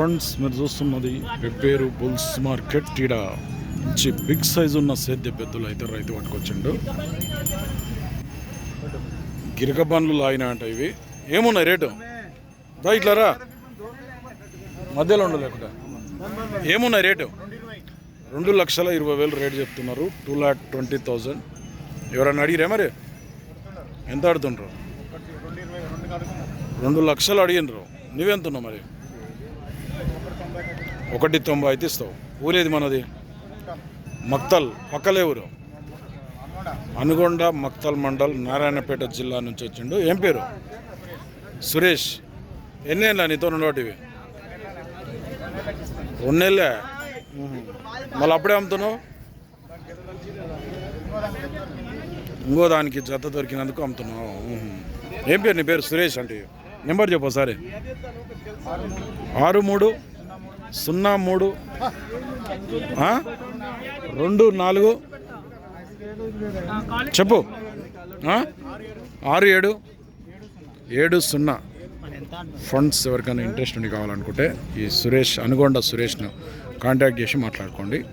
Friends మీరు చూస్తున్నది pepper bulls market ఈడ మంచి బిగ్ సైజ్ ఉన్న సేద్య పెద్దలు అయితే రైతు పట్టుకొచ్చిండు గిరక బండ్లు లాగిన అంట ఇవి. ఏమున్నాయి రేటు? దా ఇట్లారా మధ్యలో ఉండలేకుండా ఏమున్నాయి రేటు? రెండు లక్షల ఇరవై వేలు రేటు చెప్తున్నారు. Two lakh twenty thousand. ఎవరన్నా అడిగిరే మరి? ఎంత ఆడుతుండ్రు? రెండు లక్షలు అడిగినరు నువ్వెంతున్నావు మరి? ఒకటి తొంభై అయితే ఇస్తావు. ఊరేది మనది? మక్తల్ పక్కలే ఊరు. అనుగొండ మక్తల్ మండల్ నారాయణపేట జిల్లా నుంచి వచ్చిండు. ఏం పేరు? సురేష్. ఎన్నేళ్ళ నీతో ఉండేటివి రెండేళ్ళే. మళ్ళీ అప్పుడే అమ్ముతున్నావు? ఇంకో దానికి జత దొరికినందుకు అమ్ముతున్నావు. ఏం పేరు నీ పేరు? సురేష్ అంటే. నెంబర్ చెప్పు ఒకసారి. ఆరు మూడు. సున్నా మూడు. రెండు నాలుగు. చెప్పు. ఆరు ఏడు. ఏడు సున్నా. ఫండ్స్ ఎవరికైనా ఇంట్రెస్ట్ ఉండి కావాలనుకుంటే ఈ సురేష్ అనుగొండ సురేష్ను కాంటాక్ట్ చేసి మాట్లాడుకోండి.